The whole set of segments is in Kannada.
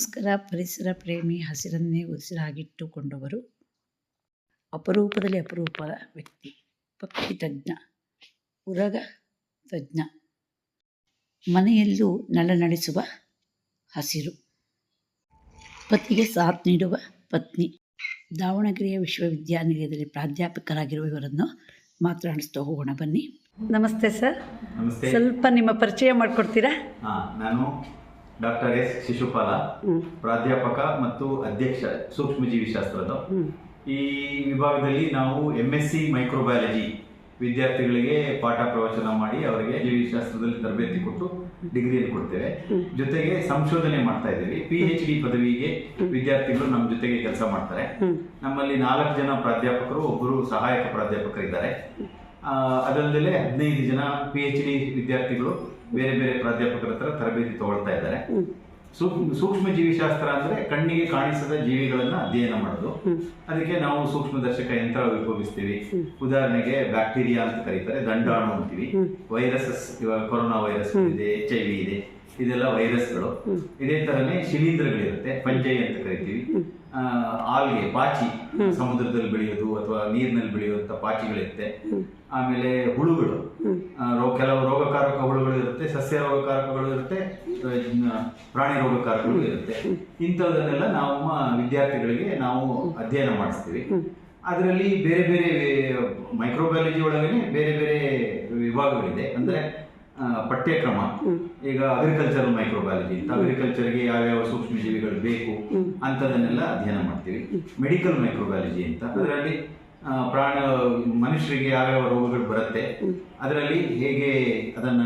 ನಮಸ್ಕಾರ ಪರಿಸರ ಪ್ರೇಮಿ ಹಸಿರನ್ನೇ ಉಸಿರಾಗಿಟ್ಟುಕೊಂಡವರು ಅಪರೂಪದಲ್ಲಿ ಅಪರೂಪದ ವ್ಯಕ್ತಿ ಪಕ್ಷಿ ತಜ್ಞ ಉರಗ ತಜ್ಞ. ಮನೆಯಲ್ಲೂ ನಳ ನಡೆಸುವ ಹಸಿರು. ಪತಿಗೆ ಸಾಥ್ ನೀಡುವ ಪತ್ನಿ. ದಾವಣಗೆರೆಯ ವಿಶ್ವವಿದ್ಯಾನಿಲಯದಲ್ಲಿ ಪ್ರಾಧ್ಯಾಪಕರಾಗಿರುವ ಇವರನ್ನು ಮಾತನಾಡಿಸ್ತಾ ಹೋಗೋಣ ಬನ್ನಿ. ನಮಸ್ತೆ ಸರ್. ನಮಸ್ತೆ. ಸ್ವಲ್ಪ ನಿಮ್ಮ ಪರಿಚಯ ಮಾಡಿಕೊಡ್ತೀರಾ? ಹಾ ನಾನು ಡಾಕ್ಟರ್ ಎಸ್ ಶಿಶುಪಾಲ ಪ್ರಾಧ್ಯಾಪಕ ಮತ್ತು ಅಧ್ಯಕ್ಷ ಸೂಕ್ಷ್ಮಜೀವಿ ಶಾಸ್ತ್ರದ ಈ ವಿಭಾಗದಲ್ಲಿ ನಾವು ಎಂ ಎಸ್ ಸಿ ಮೈಕ್ರೋಬಯಾಲಜಿ ವಿದ್ಯಾರ್ಥಿಗಳಿಗೆ ಪಾಠ ಪ್ರವಚನ ಮಾಡಿ ಅವರಿಗೆ ಜೀವಿಶಾಸ್ತ್ರದಲ್ಲಿ ತರಬೇತಿ ಕೊಟ್ಟು ಡಿಗ್ರಿಯನ್ನು ಕೊಡ್ತೇವೆ. ಜೊತೆಗೆ ಸಂಶೋಧನೆ ಮಾಡ್ತಾ ಇದ್ದೀವಿ. ಪಿ ಎಚ್ ಡಿ ಪದವಿಗೆ ವಿದ್ಯಾರ್ಥಿಗಳು ನಮ್ಮ ಜೊತೆಗೆ ಕೆಲಸ ಮಾಡ್ತಾರೆ. ನಮ್ಮಲ್ಲಿ ನಾಲ್ಕು ಜನ ಪ್ರಾಧ್ಯಾಪಕರು ಒಬ್ಬರು ಸಹಾಯಕ ಪ್ರಾಧ್ಯಾಪಕರಿದ್ದಾರೆ. ಅದಲ್ಲದೆ ಹದಿನೈದು ಜನ ಪಿ ಎಚ್ ಡಿ ವಿದ್ಯಾರ್ಥಿಗಳು ಬೇರೆ ಬೇರೆ ಪ್ರಾಧ್ಯಾಪಕರ ಹತ್ರ ತರಬೇತಿ ತಗೊಳ್ತಾ ಇದ್ದಾರೆ. ಸೂಕ್ಷ್ಮ ಸೂಕ್ಷ್ಮ ಜೀವಿಶಾಸ್ತ್ರ ಅಂದ್ರೆ ಕಣ್ಣಿಗೆ ಕಾಣಿಸದ ಜೀವಿಗಳನ್ನ ಅಧ್ಯಯನ ಮಾಡೋದು. ಅದಕ್ಕೆ ನಾವು ಸೂಕ್ಷ್ಮದರ್ಶಕ ಯಂತ್ರ ಉಪಯೋಗಿಸ್ತೀವಿ ಉದಾಹರಣೆಗೆ ಬ್ಯಾಕ್ಟೀರಿಯಾ ಅಂತ ಕರೀತಾರೆ ದಂಡಾಣು ಅಂತೀವಿ. ವೈರಸಸ್ ಇವಾಗ ಕೊರೋನಾ ವೈರಸ್ ಇದೆ ಎಚ್ ಐ ವಿ ಇದೆ ಇದೆಲ್ಲ ವೈರಸ್ಗಳು. ಇದೇ ತರನೇ ಶಿಲೀಂಧ್ರಗಳಿರುತ್ತೆ ಪಂಜೈ ಅಂತ ಕರಿತೀವಿ. ಆಲ್ಗೆ ಪಾಚಿ. ಸಮುದ್ರದಲ್ಲಿ ಬೆಳೆಯೋದು ಅಥವಾ ನೀರಿನಲ್ಲಿ ಬೆಳೆಯುವಂತ ಪಾಚಿಗಳಿರುತ್ತೆ. ಆಮೇಲೆ ಹುಳುಗಳು. ಕೆಲವು ರೋಗಕಾರಕ ಹುಳುಗಳು ಇರುತ್ತೆ ಸಸ್ಯ ರೋಗಕಾರಕಗಳು ಇರುತ್ತೆ ಪ್ರಾಣಿ ರೋಗಕಾರಕಗಳು ಇರುತ್ತೆ. ಇಂಥದನ್ನೆಲ್ಲ ನಾವು ವಿದ್ಯಾರ್ಥಿಗಳಿಗೆ ನಾವು ಅಧ್ಯಯನ ಮಾಡಿಸ್ತೀವಿ. ಅದರಲ್ಲಿ ಬೇರೆ ಬೇರೆ ಮೈಕ್ರೋಬಯಾಲಜಿ ಒಳಗೇನೆ ಬೇರೆ ಬೇರೆ ವಿಭಾಗಗಳಿದೆ. ಅಂದ್ರೆ ಪಠ್ಯಕ್ರಮ. ಈಗ ಅಗ್ರಿಕಲ್ಚರ್ ಮೈಕ್ರೋಬಯಾಲಜಿ ಅಂತ ಅಗ್ರಿಕಲ್ಚರ್ಗೆ ಯಾವ್ಯಾವ ಸೂಕ್ಷ್ಮ ಜೀವಿಗಳು ಬೇಕು ಅಂತದನ್ನೆಲ್ಲ ಅಧ್ಯಯನ ಮಾಡ್ತೀವಿ. ಮೆಡಿಕಲ್ ಮೈಕ್ರೋಬಯಾಲಜಿ ಅಂತ. ಅದರಲ್ಲಿ ಪ್ರಾಣ ಮನುಷ್ಯರಿಗೆ ಯಾವ್ಯಾವ ರೋಗಗಳು ಬರುತ್ತೆ ಅದರಲ್ಲಿ ಹೇಗೆ ಅದನ್ನ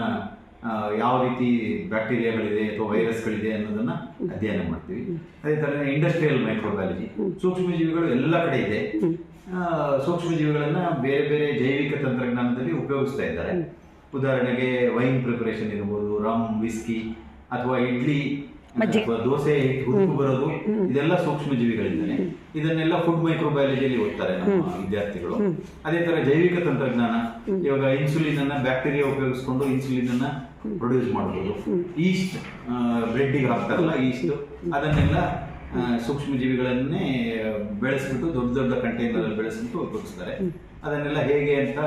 ಯಾವ ರೀತಿ ಬ್ಯಾಕ್ಟೀರಿಯಾಗಳಿದೆ ಅಥವಾ ವೈರಸ್ಗಳಿದೆ ಅನ್ನೋದನ್ನ ಅಧ್ಯಯನ ಮಾಡ್ತೀವಿ. ಅದೇ ತರ ಇಂಡಸ್ಟ್ರಿಯಲ್ ಮೈಕ್ರೋಬಯಾಲಜಿ ಸೂಕ್ಷ್ಮ ಜೀವಿಗಳು ಎಲ್ಲ ಕಡೆ ಇದೆ. ಸೂಕ್ಷ್ಮ ಜೀವಿಗಳನ್ನ ಬೇರೆ ಬೇರೆ ಜೈವಿಕ ತಂತ್ರಜ್ಞಾನದಲ್ಲಿ ಉಪಯೋಗಿಸ್ತಾ ಇದ್ದಾರೆ. ಉದಾಹರಣೆಗೆ ವೈನ್ ಪ್ರಿಪರೇಷನ್ ಇರ್ಬೋದು ರಮ್ ವಿಸ್ಕಿ ಅಥವಾ ಇಡ್ಲಿ ಅಥವಾ ದೋಸೆ ಹಿಟ್ಟು ಹುಡುಕು ಬರೋದು ಇದೆಲ್ಲ ಸೂಕ್ಷ್ಮ ಜೀವಿಗಳಿಂದಲೇ ಇದನ್ನೆಲ್ಲ ಫುಡ್ ಮೈಕ್ರೋಬಯಾಲಜಿಯಲ್ಲಿ ಓದ್ತಾರೆ ನಮ್ಮ ವಿದ್ಯಾರ್ಥಿಗಳು. ಅದೇ ತರ ಜೈವಿಕ ತಂತ್ರಜ್ಞಾನ ಇವಾಗ ಇನ್ಸುಲಿನ್ ಅನ್ನ ಬ್ಯಾಕ್ಟೀರಿಯಾ ಉಪಯೋಗಿಸ್ಕೊಂಡು ಇನ್ಸುಲಿನ್ ಅನ್ನ ಪ್ರೊಡ್ಯೂಸ್ ಮಾಡಬಹುದು ಈಸ್ಟ್ ಬ್ರೆಡ್ಡಿಗೆ ಹಾಕ್ತಾರಲ್ಲ ಈಸ್ಟ್ ಅದನ್ನೆಲ್ಲ ಸೂಕ್ಷ್ಮ ಜೀವಿಗಳನ್ನೇ ಬೆಳೆಸ್ಬಿಟ್ಟು ದೊಡ್ಡ ದೊಡ್ಡ ಕಂಟೈನರ್ ಅಲ್ಲಿ ಬೆಳೆಸ್ಬಿಟ್ಟು ಉಪಯೋಗಿಸ್ತಾರೆ. ಅದನ್ನೆಲ್ಲ ಹೇಗೆ ಅಂತ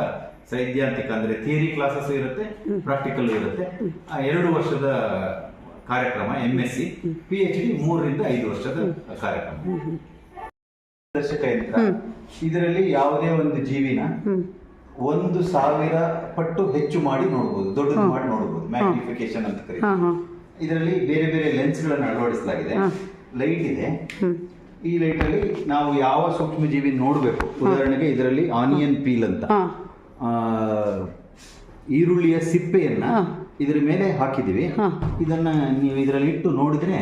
ಸೈದ್ಧಾಂತಿಕ ಅಂದ್ರೆ ಥಿಯರಿ ಕ್ಲಾಸಸ್ ಇರುತ್ತೆ ಪ್ರಾಕ್ಟಿಕಲ್ ಇರುತ್ತೆ. ಆ ಎರಡು ವರ್ಷದ ಕಾರ್ಯಕ್ರಮ M S C P H D ಮೂರರಿಂದ ಐದು ವರ್ಷದ ಕಾರ್ಯಕ್ರಮ. ದರ್ಶಕ ಯಂತ್ರ ಇದರಲ್ಲಿ ಯಾವುದೇ ಒಂದು ಜೀವಿನ ಒಂದು ಸಾವಿರ ಪಟ್ಟು ಹೆಚ್ಚು ಮಾಡಿ ನೋಡಬಹುದು ದೊಡ್ಡದು ಮಾಡಿ ನೋಡಬಹುದು ಮ್ಯಾಗ್ನಿಫಿಕೇಶನ್ ಅಂತ ಕರೀತಾರೆ. ಇದರಲ್ಲಿ ಬೇರೆ ಬೇರೆ ಲೆನ್ಸ್ಗಳನ್ನು ಅಳವಡಿಸಲಾಗಿದೆ. ಲೈಟ್ ಇದೆ. ಈ ಲೈಟ್ ಅಲ್ಲಿ ನಾವು ಯಾವ ಸೂಕ್ಷ್ಮ ಜೀವಿ ನೋಡಬೇಕು ಉದಾಹರಣೆಗೆ ಇದರಲ್ಲಿ ಆನಿಯನ್ ಪೀಲ್ ಅಂತ. ಈರುಳ್ಳಿಯ ಸಿಪ್ಪೆಯನ್ನ ಇದರ ಮೇಲೆ ಹಾಕಿದೀವಿ ಇದನ್ನ ನೀವು ಇದರಲ್ಲಿ ಇಟ್ಟು ನೋಡಿದ್ರೆ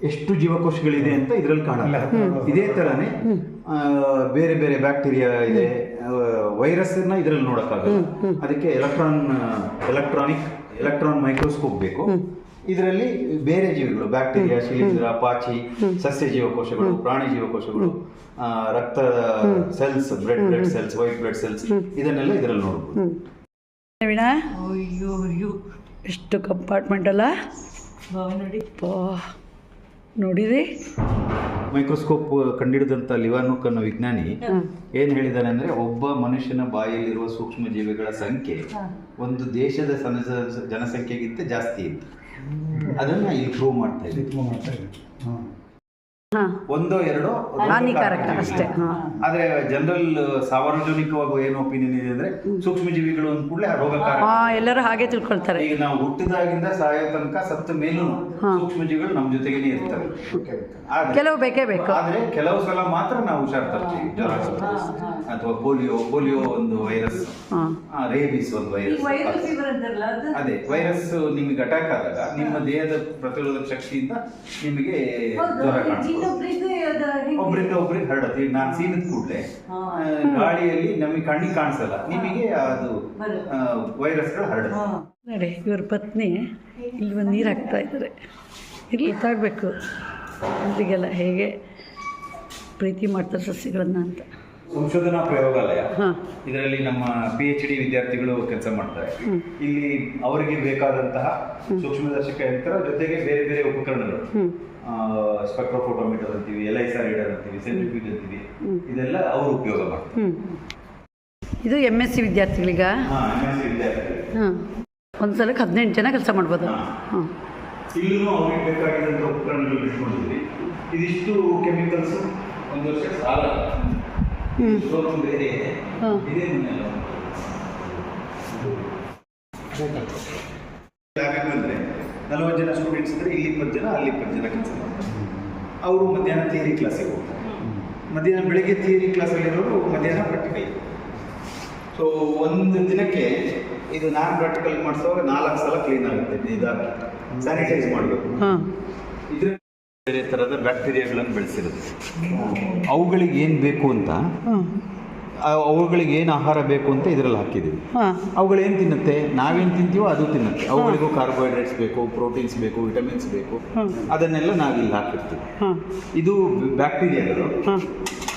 ಎಷ್ಟು ಜೀವಕೋಶಗಳಿದೆ ಅಂತ ಇದರಲ್ಲಿ ಕಾಣಲ್ಲ. ಇದೇ ತರನೇ ಆ, ಬೇರೆ ಬೇರೆ ಬ್ಯಾಕ್ಟೀರಿಯಾ ಇದೆ. ವೈರಸ್ ಇದರಲ್ಲಿ ನೋಡಕ್ಕಾಗಲ್ಲ. ಅದಕ್ಕೆ ಎಲೆಕ್ಟ್ರಾನ್ ಎಲೆಕ್ಟ್ರಾನಿಕ್ ಎಲೆಕ್ಟ್ರಾನ್ ಮೈಕ್ರೋಸ್ಕೋಪ್ ಬೇಕು. ಇದರಲ್ಲಿ ಬೇರೆ ಜೀವಿಗಳು ಬ್ಯಾಕ್ಟೀರಿಯಾ ಶಿಲೀಂಧ್ರ ಪಾಚಿ ಸಸ್ಯ ಜೀವಕೋಶಗಳು ಪ್ರಾಣಿ ಜೀವಕೋಶಗಳು ರಕ್ತ cells red blood cells white blood cells ಇದನ್ನೆಲ್ಲ ಇದರಲ್ಲಿ ನೋಡಬಹುದು ನವೀನ ಅಯ್ಯೋ ಅಯ್ಯೋ. ಎಷ್ಟು ಕಂಪಾರ್ಟ್ಮೆಂಟ್ ಅಲ್ಲ? ನೋಡಿ. ನೋಡಿರಿ. ಮೈಕ್ರೋಸ್ಕೋಪ್ ಕಂಡಿಡಿದಂಥ ಲಿವಾನುಕ್ ಅನ್ನೋ ವಿಜ್ಞಾನಿ ಏನ್ ಹೇಳಿದಾನೆ ಅಂದ್ರೆ ಒಬ್ಬ ಮನುಷ್ಯನ ಬಾಯಲ್ಲಿರುವ ಸೂಕ್ಷ್ಮ ಜೀವಿಗಳ ಸಂಖ್ಯೆ ಒಂದು ದೇಶದ ಜನಸಂಖ್ಯೆಗಿಂತ ಜಾಸ್ತಿ ಇತ್ತು. ಅದನ್ನ ಇಲ್ಲಿ ಪ್ರೂವ್ ಮಾಡ್ತಾ ಇದ್ದೀವಿ. ಹಾಂ. ಒಂದೋ ಎರಡೋ ಹಾನಿಕಾರಕ ಅಷ್ಟೇ. ಆದ್ರೆ ಜನರಲ್ ಸಾರ್ವಜನಿಕವಾಗಿ ಏನು ಒಪಿನಿಯನ್ ಇದೆ ಅಂದ್ರೆ ಸೂಕ್ಷ್ಮ ಜೀವಿಗಳು ಅಂದ ಕೂಡಲೇ ರೋಗಕಾರಕ. ಎಲ್ಲರೂ ಹಾಗೆ ತಿಳ್ಕೊಳ್ತಾರೆ. ಈಗ ನಾವು ಹುಟ್ಟಿದಾಗಿಂದ ಸಾಯೋ ತನಕ ಸತ್ತ ಮೇಲೂ ಸೂಕ್ಷ್ಮ ಜೀವಿಗಳು ನಮ್ಮ ಜೊತೆಗೇನೆ ಇರ್ತವೆ ಕೆಲವು ಬೇಕೇ ಬೇಕು. ಆದ್ರೆ ಕೆಲವು ಸಲ ಮಾತ್ರ ನಾವು ಹುಷಾರ್ ತರ್ತೀವಿ. ಜ್ವರ ಅಥವಾ ಪೋಲಿಯೋ ಪೋಲಿಯೋ ಒಂದು ವೈರಸ್. ರೇಬಿಸ್ ಒಂದು ವೈರಸ್. ಅದೇ? ವೈರಸ್ ನಿಮಗೆ ಅಟ್ಯಾಕ್ ಆದಾಗ ನಿಮ್ಮ ದೇಹದ ಪ್ರತಿರೋಧಕ ಶಕ್ತಿಯಿಂದ ನಿಮಗೆ ಜ್ವರ ಕಾಣಿಸ್ಬೋದು. ಒಬ್ರಿಂದ ಒಬ್ರಿಗೆ ಹರಡುತ್ತೆ. ಈಗ ನಾನು ಸೀನಿದ ಕೂಡಲೇ ಗಾಳಿಯಲ್ಲಿ ನಮಗೆ ಕಣ್ಣಿಗೆ ಕಾಣಿಸಲ್ಲ. ನಿಮಗೆ ಅದು ವೈರಸ್ಗಳು ಹರಡುತ್ತೆ. ನೋಡಿ ಇವ್ರ ಪತ್ನಿ ಇಲ್ಲಿ ಒಂದು ನೀರು ಹಾಕ್ತಾ ಇದ್ದಾರೆ ಇಲ್ಲಿ ಗೊತ್ತಾಗಬೇಕು ಅವರಿಗೆಲ್ಲ ಹೇಗೆ ಪ್ರೀತಿ ಮಾಡ್ತಾರೆ ಸಸ್ಯಗಳನ್ನು ಅಂತ. ಸಂಶೋಧನಾ ಪ್ರಯೋಗಾಲಯ. ಇದರಲ್ಲಿ ನಮ್ಮ ಪಿ ಎಚ್ ಡಿ ವಿದ್ಯಾರ್ಥಿಗಳು ಕೆಲಸ ಮಾಡ್ತಾರೆ. ಇಲ್ಲಿ ಅವರಿಗೆ ಬೇಕಾದಂತಹ ಸೂಕ್ಷ್ಮದರ್ಶಕ ಯಂತ್ರ ಜೊತೆಗೆ ಬೇರೆ ಬೇರೆ ಉಪಕರಣಗಳು. ಸ್ಪೆಕ್ಟ್ರೋಫೋಟೋಮೀಟರ್ ಅಂತೀವಿ ಎಲ್ ಐ ಸಾರ್ ರೀಡರ್ ಅಂತೀವಿ ಸೆಂಟ್ರಿಫ್ಯೂಜ್ ಅಂತೀವಿ ಇದೆಲ್ಲ ಅವರು ಉಪಯೋಗ ಮಾಡ್ತಾರೆ. ಹ್ಞೂ ಇದು ಎಂ ಎಸ್ ಸಿ ವಿದ್ಯಾರ್ಥಿಗಳಿಗ? ಒಂದು ಸಲಕ್ಕೆ ಹದಿನೆಂಟು ಜನ ಕೆಲಸ ಮಾಡ್ಬೋದು. ಹಾ. ಹಾಂ. ಇಲ್ಲೂ ಅವ್ರಿಗೆ ಬೇಕಾಗಿದ್ದಂಥ ಉಪಕರಣಗಳು ಇಟ್ಕೊಂಡಿದ್ವಿ ಇದಿಷ್ಟು ಕೆಮಿಕಲ್ಸ್ ಒಂದು ವರ್ಷ ಸಾಲ. ಬೇರೆ ಇದೆ ನಲವತ್ತು ಜನ ಸ್ಟೂಡೆಂಟ್ಸ್ ಇದ್ದರೆ ಇಲ್ಲಿ ಇಪ್ಪತ್ತು ಜನ ಅಲ್ಲಿ ಇಪ್ಪತ್ತು ಜನ ಕೆಲಸ ಮಾಡ್ತಾರೆ. ಅವರು ಮಧ್ಯಾಹ್ನ ಥಿಯರಿ ಕ್ಲಾಸಿಗೆ ಹೋಗ್ತಾರೆ. ಮಧ್ಯಾಹ್ನ ಬೆಳಗ್ಗೆ ಥಿಯರಿ ಕ್ಲಾಸಲ್ಲಿರೋರು ಮಧ್ಯಾಹ್ನ ಪ್ರಾಕ್ಟಿಕಲ್ ಸೊ ಒಂದು ದಿನಕ್ಕೆ ಇದು ನಾನ್ ಪ್ರಾಕ್ಟಿಕಲ್ ಮಾಡಿಸುವಾಗ ನಾಲ್ಕು ಸಲ ಕ್ಲೀನ್ ಆಗುತ್ತೆ ಇದಾಗಿ. ಸ್ಯಾನಿಟೈಸ್ ಮಾಡಬೇಕು. ಇದ್ರ ಬೇರೆ ಥರದ ಬ್ಯಾಕ್ಟೀರಿಯಾಗಳನ್ನು ಬೆಳೆಸಿರುತ್ತೆ. ಅವುಗಳಿಗೆ ಏನು ಬೇಕು ಅಂತ ಅವುಗಳಿಗೆ ಏನು ಆಹಾರ ಬೇಕು ಅಂತ ಇದರಲ್ಲಿ ಹಾಕಿದ್ದೀವಿ ಅವುಗಳೇನು ತಿನ್ನುತ್ತೆ? ನಾವೇನು ತಿಂತೀವೋ ಅದು ತಿನ್ನುತ್ತೆ. ಅವುಗಳಿಗೂ ಕಾರ್ಬೋಹೈಡ್ರೇಟ್ಸ್ ಬೇಕು ಪ್ರೋಟೀನ್ಸ್ ಬೇಕು ವಿಟಮಿನ್ಸ್ ಬೇಕು. ಅದನ್ನೆಲ್ಲ ನಾವಿಲ್ಲಿ ಹಾಕಿರ್ತೀವಿ. ಇದು ಬ್ಯಾಕ್ಟೀರಿಯಾಗಳು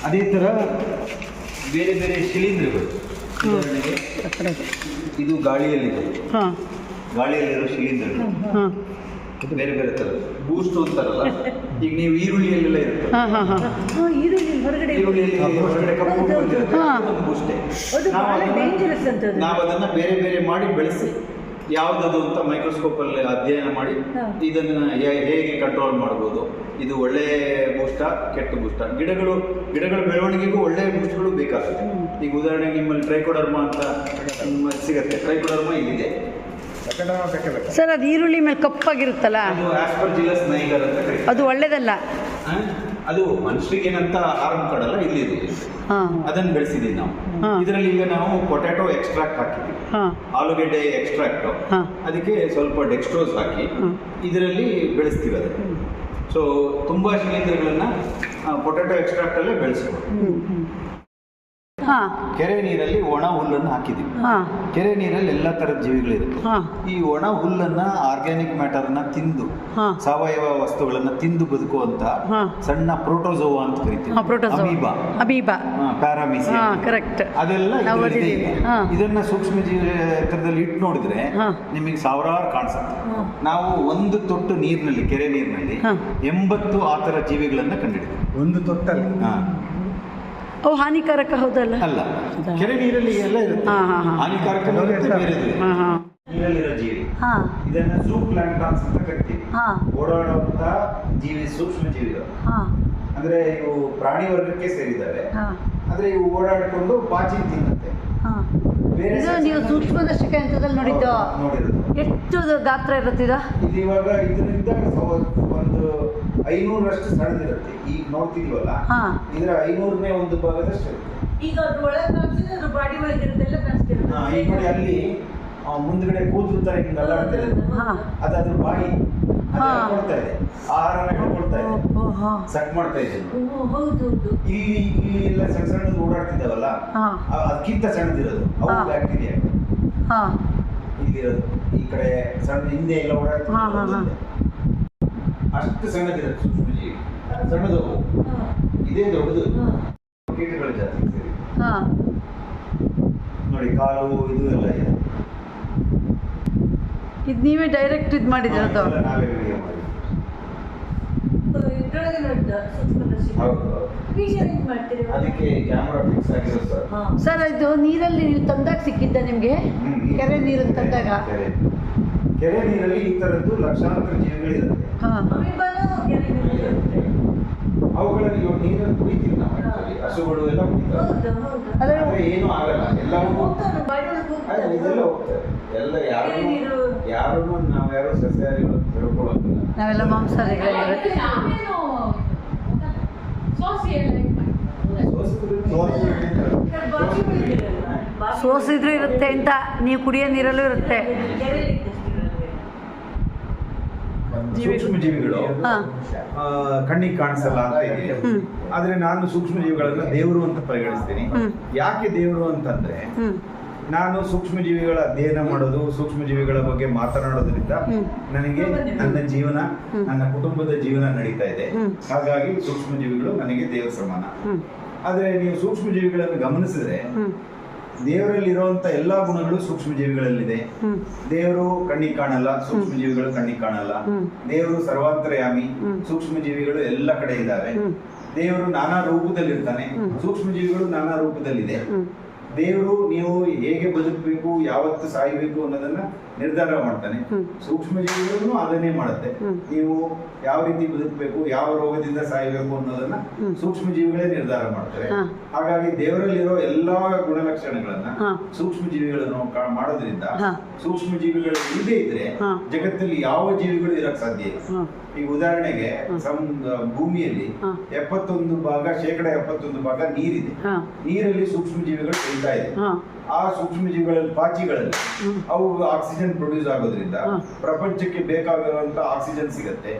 ಅದೇ ಥರ ಬೇರೆ ಬೇರೆ ಶಿಲೀಂಧ್ರಗಳು. ಉದಾಹರಣೆಗೆ ಇದು ಗಾಳಿಯಲ್ಲಿದೆ. ಹಾಂ. ಗಾಳಿಯಲ್ಲಿರೋ ಶಿಲೀಂಧ್ರಗಳು. ಬೇರೆ ಬೇರೆ ಥರ. ಬೂಸ್ಟ್ ಅಂತಾರಲ್ಲ ಈಗ ನೀವು ಈರುಳ್ಳಿಯಲ್ಲೆಲ್ಲ ಇರುತ್ತೆ. ಹಾಂ ಹಾಂ ಹಾಂ. ಹಾಂ ಈರುಳ್ಳಿ ಹೊರಗಡೆ ಈರುಳ್ಳಿಯಲ್ಲಿ ಹೊರಗಡೆ ಕಪ್ಪು ಬಂದಿರುತ್ತೆ, ಹಾ. ಅದೊಂದು ಬೂಸ್ಟೆ. ಅದು ನಾವು ಬಹಳ ಅದನ್ನ- ಡೇಂಜರಸ್ ಅಂತ ಅದು. ನಾವು ಅದನ್ನ ಬೇರೆ ಬೇರೆ ಮಾಡಿ ಬೆಳೆಸಿ ಯಾವ್ದದು ಅಂತ ಮೈಕ್ರೋಸ್ಕೋಪ್ ಅಲ್ಲಿ ಅಧ್ಯಯನ ಮಾಡಿ ಹಾ. ಇದನ್ನ ಹೇ- ಹೇಗೆ ಕಂಟ್ರೋಲ್ ಮಾಡ್ಬೋದು? ಇದು ಒಳ್ಳೆ ಬೂಸ್ಟ ಕೆಟ್ಟ ಬೂಸ್ಟ ಗಿಡಗಳು ಗಿಡಗಳ ಬೆಳವಣಿಗೆಗೂ ಒಳ್ಳೆ ಬೂಸ್ಟ್ಗಳು ಬೇಕಾಗುತ್ತೆ ಈಗ ಉದಾಹರಣೆಗೆ ನಿಮ್ಮಲ್ಲಿ ಟ್ರೈಕೋಡರ್ಮಾ ಅಂತ ನಿಮ್ಮ ಸಿಗತ್ತೆ. ಟ್ರೈಕೋಡರ್ಮಾ ಇಲ್ಲಿದೆ. ಸರ್ ಅದು ಈರುಳ್ಳಿ ಮೇಲೆ ಕಪ್ಪಾಗಿರುತ್ತಲ್ಲ? ಅದು ಒಳ್ಳೇದಲ್ಲ ಅದು ಒಳ್ಳೇದಲ್ಲ? ಆ? ಅದು ಮನುಷ್ಯರಿಗೇನಂತ ಹಾರ್ಮ್ ಕೊಡಲ್ಲ ಇಲ್ಲಿ ಹಾಂ. ಅದನ್ನು ಬೆಳೆಸಿದ್ದೀವಿ ನಾವು. ಇದರಲ್ಲಿ ಈಗ ನಾವು ಪೊಟ್ಯಾಟೊ ಎಕ್ಸ್ಟ್ರಾಕ್ಟ್ ಹಾಕಿದ್ವಿ. ಆಲೂಗಡ್ಡೆ ಎಕ್ಸ್ಟ್ರಾಕ್ಟ್ ಅದಕ್ಕೆ ಸ್ವಲ್ಪ ಡೆಕ್ಸ್ಟ್ರೋಸ್ ಹಾಕಿ ಇದರಲ್ಲಿ ಬೆಳೆಸ್ತೀವಿ ಅದನ್ನು. ಸೊ ತುಂಬಾ ಶಿಲೀಂಧ್ರಗಳನ್ನ ಪೊಟ್ಯಾಟೊ ಎಕ್ಸ್ಟ್ರಾಕ್ಟ್ ಅಲ್ಲೇ ಬೆಳೆಸ್ಬೋದು. ಕೆರೆ ನೀರಲ್ಲಿ ಒಣ ಹುಲ್ಲನ್ನು ಹಾಕಿದ್ದೀವಿ. ಹಾಂ. ಕೆರೆ ನೀರಲ್ಲಿ ಎಲ್ಲ ತರದ ಜೀವಿಗಳಿರುತ್ತೆ. ಹಾಂ. ಈ ಒಣ ಹುಲ್ಲನ್ನ ಆರ್ಗ್ಯಾನಿಕ್ ಮ್ಯಾಟರ್ನ ತಿಂದು ಹಾಂ. ಸಾವಯವ ವಸ್ತುಗಳನ್ನ ತಿಂದು ಬದುಕುವಂತ ಸಣ್ಣ ಪ್ರೋಟೋಸೋವಾ ಅಂತ ಕರಿತೀವಿ. ಹಾಂ ಪ್ರೋಟೋಸೋ ಅಮೀಬಾ. ಅಬೀಬಾ ಪ್ಯಾರಾಮಿಸಿ ಹಾಂ ಕರೆಕ್ಟ್ ಅದೆಲ್ಲ. ಇದನ್ನ ಸೂಕ್ಷ್ಮ ಜೀವಿತರದಲ್ಲಿ ಇಟ್ಟು ನೋಡಿದ್ರೆ. ನಿಮಗೆ ಸಾವಿರಾರು ಕಾಣಿಸುತ್ತೆ. ಹಾ. ನಾವು ಒಂದು ತೊಟ್ಟು ನೀರಿನಲ್ಲಿ ಕೆರೆ ನೀರಿನಲ್ಲಿ. ಎಂಬತ್ತು ಆ ಥರ ಜೀವಿಗಳನ್ನ ಕಂಡಿಡಿದ್ವಿ ಒಂದು ತೊಟ್ಟಲ್ಲಿ? ಹಾ. ಅವು ಹಾನಿಕಾರಕ ಹೌದಲ್ಲ? ಅಲ್ಲ? ಕೆರೆ ನೀರಲ್ಲಿ ಎಲ್ಲ ಇರುತ್ತೆ. ಹಾ, ಹಾ, ಹಾ. ಹಾನಿಕಾರಕ ಇದೆ. ಹಾಂ ಹಾಂ. ನೀರಲ್ಲಿರೋ ಜೀವಿ. ಹಾಂ. ಇದನ್ನ ಪ್ಲಾಂಕ್ಟಾನ್ಸ್ ಅಂತ ಕರಿತೀವಿ. ಹಾಂ. ಓಡಾಡುವಂತ ಜೀವಿ ಸೂಕ್ಷ್ಮ ಜೀವಿಗಳು. ಹಾಂ. ಅಂದ್ರೆ ಇವು ಪ್ರಾಣಿ ವರ್ಗಕ್ಕೆ ಸೇರಿದ್ದಾವೆ. ಹಾಂ. ಆದ್ರೆ ಇವು ಓಡಾಡಿಕೊಂಡು ಪಾಚಿ ತಿನ್ನುತ್ತೆ. ಹಾಂ. ಬೇರೆ ಇದು ನೀವು ಸೂಕ್ಷ್ಮದರ್ಶಕ ಯಂತ್ರದಲ್ಲಿ ನೋಡಿದ್ದು. ನೋಡಿರೋದು. ಎಷ್ಟು ಗಾತ್ರ ಇರುತ್ತಿದ್ದ ಇದು ಇದು ಇವಾಗ ಇದರಿಂದ ಒಂದು ಐನೂರಷ್ಟು ಸಣ್ಣದಿರುತ್ತೆ. ಈಗ ನೋಡ್ತಿದ್ವಲ್ಲ ಹಾ. ಇದರ ಐನೂರನೇ ಒಂದು ಭಾಗದಷ್ಟು ಇರುತ್ತೆ. ಈಗ ಅದ್ರ ಒಳಗೆ ಕಾಣಿಸಿದ್ರೆ ಅದ್ರ ಬಾಡಿ ಒಳಗೆ ಇರೋದೆಲ್ಲ ಕಾಣಿಸ್ತಿರುತ್ತೆ. ಹಾ, ಈ ನೋಡಿ ಅಲ್ಲಿ ಆ, ಮುಂದ್ಗಡೆ ಕೂದಲು ತರ ಹಿಂಗ್ ಅಲ್ಲಾಡ್ತಿರೋದು ಹಾಂ. ಅದು ಅದ್ರ ಬಾಯಿ. ಹಾ. ಕೊಡ್ತಾ ಇದೆ. ಆಹಾರನ ಹೇಳ್ಕೊಳ್ತಾ ಇದೆ. ಹಾಂ. ಸಟ್ ಮಾಡ್ತಾ ಇದೆ. ಓ, ಹೌದು ಹೌದು. ಇಲ್ಲಿ ಇಲ್ಲಿ ಎಲ್ಲ ಸಣ್ಣ ಸಣ್ಣದು ಓಡಾಡ್ತಿದ್ದಾವಲ್ಲ ಹಾಂ. ಆ- ಅದಕ್ಕಿಂತ ಸಣ್ಣದಿರೋದು. ಅವು ಹಾ. ಬ್ಯಾಕ್ಟೀರಿಯಾ. ಹಾಂ. ಇಲ್ಲಿರೋದು. ಈ ಕಡೆ ಸಣ್ಣ ಹಿಂದೆ ಎಲ್ಲ ಹಾ, ಹಾ, ಹಾ. ಅಷ್ಟು ಸಣ್ಣದಿರುತ್ತೆ ಸೂಕ್ಷ್ಮಜೀವಿ ಸಣ್ಣದು. ಇದೇ ದೊಡ್ಡದು. ಕೀಟಗಳು ಜಾಸ್ತಿ ಸೇರಿ. ನೋಡಿ ಕಾಲು ಇದು ಎಲ್ಲ ಇದೆ. ಇದು ನೀವೇ ಡೈರೆಕ್ಟ್ ಇದು ಮಾಡಿದ್ರೆ ನಾವೇ ವಿಡಿಯೋ ಅದಕ್ಕೆ ಕ್ಯಾಮ್ರಾ ಫಿಕ್ಸ್ ಆಗಿರೋ ಸರ್. ಇದು ನೀರಲ್ಲಿ ನೀವು ತಂದಾಗ ಸಿಕ್ಕಿದ್ದ ನಿಮಗೆ? ಕೆರೆ ನೀರನ್ನು ತಂದಾಗ? ಕೆರೆ ನೀರಲ್ಲಿ ಈ ತರದ್ದು ಲಕ್ಷಾಂತರ ಜೀವಿಗಳಿದೆ. ಅವುಗಳಲ್ಲಿ ಇವಾಗ ನೀರನ್ನು ಕುಡಿತೀವಿ ನಾವು. ಹಸುಗಳು ಎಲ್ಲ ಕುಡಿತಾರೆ. ಹೌದು ಹೌದು. ಅದೇ ಆದ್ರೆ ಆಗಲ್ಲ. ಎಲ್ಲವೂ ಇದೆಲ್ಲ ಹೋಗ್ತಾರೆ. ಎಲ್ಲ ಯಾರು. ಯಾರನ್ನು ನಾವು ಯಾರು ಸಸ್ಯಾಹಾರಿಗಳು ಅಂತ ತಿಳ್ಕೊಳ್ಳೋದಿಲ್ಲ. ನಾವೆಲ್ಲ ಮಾಂಸಾಹಾರಿಗಳಿರುತ್ತೆ ಸೋಸಿದ್ರೂ ಇರುತ್ತೆ ಅಂತ ನೀವು ಕುಡಿಯೋ ನೀರಲ್ಲೂ ಇರುತ್ತೆ. ಸೂಕ್ಷ್ಮ ಜೀವಿಗಳು. ಹಾಂ. ಕಣ್ಣಿಗೆ ಕಾಣಿಸಲ್ಲ ಅಂತ ಇದೆ. ಹ್ಮ್. ಆದ್ರೆ ನಾನು ಸೂಕ್ಷ್ಮ ಜೀವಿಗಳನ್ನ ದೇವರು ಅಂತ ಪರಿಗಣಿಸ್ತೀನಿ. ಹ್ಮ್. ಯಾಕೆ ದೇವರು ಅಂತಂದ್ರೆ ನಾನು ಸೂಕ್ಷ್ಮ ಜೀವಿಗಳ ಅಧ್ಯಯನ ಮಾಡೋದು ಸೂಕ್ಷ್ಮ ಜೀವಿಗಳ ಬಗ್ಗೆ ಮಾತನಾಡೋದ್ರಿಂದ ಹ್ಮ್. ನನಗೆ ನನ್ನ ಜೀವನ ನನ್ನ ಕುಟುಂಬದ ಜೀವನ ನಡೀತಾ ಇದೆ. ಹ್ಮ್. ಹಾಗಾಗಿ ಸೂಕ್ಷ್ಮ ಜೀವಿಗಳು ನನಗೆ ದೇವ ಸಮಾನ. ಆದ್ರೆ ಆದರೆ ನೀವು ಸೂಕ್ಷ್ಮ ಜೀವಿಗಳನ್ನು ಗಮನಿಸಿದ್ರೆ ದೇವರಲ್ಲಿರುವಂತ ಎಲ್ಲಾ ಗುಣಗಳು ಸೂಕ್ಷ್ಮ ಜೀವಿಗಳಲ್ಲಿದೆ ದೇವರು ಕಣ್ಣಿಗೆ ಕಾಣಲ್ಲ ಸೂಕ್ಷ್ಮ ಜೀವಿಗಳು ಕಣ್ಣಿಗೆ ಕಾಣಲ್ಲ. ದೇವರು ಸರ್ವಾಂತರಯಾಮಿ ಸೂಕ್ಷ್ಮ ಜೀವಿಗಳು ಎಲ್ಲ ಕಡೆ ಇದ್ದಾವೆ. ದೇವರು ನಾನಾ ರೂಪದಲ್ಲಿ ಇರ್ತಾನೆ ಸೂಕ್ಷ್ಮ ಜೀವಿಗಳು ನಾನಾ ರೂಪದಲ್ಲಿದೆ. ದೇವರು ನೀವು ಹೇಗೆ ಬದುಕಬೇಕು ಯಾವತ್ತು ಸಾಯಬೇಕು ಅನ್ನೋದನ್ನ ನಿರ್ಧಾರ ಮಾಡ್ತಾನೆ. ಸೂಕ್ಷ್ಮ ಜೀವಿಗಳು ಅದನ್ನೇ ಮಾಡುತ್ತೆ. ನೀವು ಯಾವ ರೀತಿ ಬದುಕಬೇಕು ಯಾವ ರೋಗದಿಂದ ಸಾಯಬೇಕು ಅನ್ನೋದನ್ನ. ಸೂಕ್ಷ್ಮ ಜೀವಿಗಳೇ ನಿರ್ಧಾರ ಮಾಡ್ತಾರೆ. ಹಾಗಾಗಿ ದೇವರಲ್ಲಿರೋ ಎಲ್ಲಾ ಗುಣಲಕ್ಷಣಗಳನ್ನ. ಸೂಕ್ಷ್ಮ ಜೀವಿಗಳನ್ನು ಮಾಡೋದ್ರಿಂದ. ಸೂಕ್ಷ್ಮ ಜೀವಿಗಳು ಇಲ್ಲದೆ ಇದ್ರೆ ಜಗತ್ತಲ್ಲಿ ಯಾವ ಜೀವಿಗಳು ಇರಕ್ ಸಾಧ್ಯ ಇಲ್ಲ. ಈಗ ಉದಾಹರಣೆಗೆ ಸಮ ಭೂಮಿಯಲ್ಲಿ. ಎಪ್ಪತ್ತೊಂದು ಭಾಗ ಶೇಕಡ ಎಪ್ಪತ್ತೊಂದು ಭಾಗ ನೀರಿದೆ. ನೀರಲ್ಲಿ ಸೂಕ್ಷ್ಮ ಜೀವಿಗಳು ಇರ್ತಾ ಇದೆ ಆ ಸೂಕ್ಷ್ಮ ಜೀವಿಗಳಲ್ಲಿ ಪಾಚಿಗಳಲ್ಲಿ. ಅವು ಆಕ್ಸಿಜನ್ ಪ್ರೊಡ್ಯೂಸ್ ಆಗೋದ್ರಿಂದ ಪ್ರಪಂಚಕ್ಕೆ ಬೇಕಾಗಿರುವಂತ ಆಕ್ಸಿಜನ್ ಸಿಗತ್ತೆ.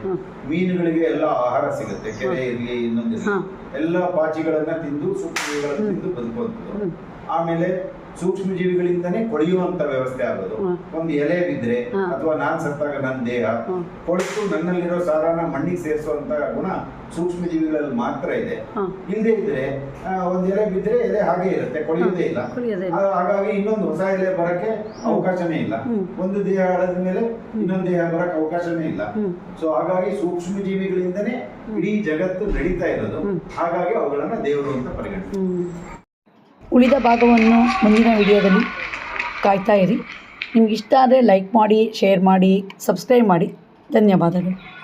ಮೀನುಗಳಿಗೆ ಎಲ್ಲ ಆಹಾರ ಸಿಗತ್ತೆ ಕೆರೆ ಇರ್ಲಿ ಇನ್ನೊಂದಿರಲಿ. ಎಲ್ಲ ಪಾಚಿಗಳನ್ನ ತಿಂದು ಸೂಕ್ಷ್ಮ ಜೀವಿಗಳನ್ನ ತಿಂದು ಬದುಕುವಂಥದ್ದು. ಆಮೇಲೆ ಸೂಕ್ಷ್ಮ ಜೀವಿಗಳಿಂದನೇ ಕೊಳೆಯುವಂತ ವ್ಯವಸ್ಥೆ ಆಗೋದು. ಒಂದು ಎಲೆ ಬಿದ್ರೆ. ಅಥವಾ ನಾನ್ ಸತ್ತಾಗ ನನ್ನ ದೇಹ. ಕೊಳೆತು ನನ್ನಲ್ಲಿರೋ ಸಾರಾನ ಮಣ್ಣಿಗೆ ಸೇರಿಸುವಂತ ಗುಣ ಸೂಕ್ಷ್ಮ ಜೀವಿಗಳಲ್ಲಿ ಮಾತ್ರ ಇದೆ ಹಿಂದೆ ಇಲ್ಲದೆ ಇದ್ರೆ ಒಂದ್ ಎಲೆ ಬಿದ್ರೆ ಎಲೆ ಹಾಗೆ ಇರುತ್ತೆ ಕೊಳೆಯೋದೇ ಇಲ್ಲ. ಹಾಗಾಗಿ ಇನ್ನೊಂದು ಹೊಸ ಎಲೆ ಬರಕ್ಕೆ ಅವಕಾಶನೇ ಇಲ್ಲ ಒಂದು ದೇಹ ಆಳದ ಮೇಲೆ ಇನ್ನೊಂದು ದೇಹ ಬರಕ್ಕೆ ಅವಕಾಶನೇ ಇಲ್ಲ. ಸೊ ಹಾಗಾಗಿ ಸೂಕ್ಷ್ಮ ಜೀವಿಗಳಿಂದನೇ ಇಡೀ ಜಗತ್ತು ನಡೀತಾ ಇರೋದು ಹಾಗಾಗಿ ಅವುಗಳನ್ನ ದೇವರು ಅಂತ ಪರಿಗಣಿಸ್ತಾರೆ. ಉಳಿದ ಭಾಗವನ್ನು ಮುಂದಿನ ವಿಡಿಯೋದಲ್ಲಿ ಕಾಯ್ತಾ ಇರಿ. ನಿಮಗಿಷ್ಟ ಆದರೆ ಲೈಕ್ ಮಾಡಿ, ಶೇರ್ ಮಾಡಿ, ಸಬ್ಸ್ಕ್ರೈಬ್ ಮಾಡಿ. ಧನ್ಯವಾದಗಳು.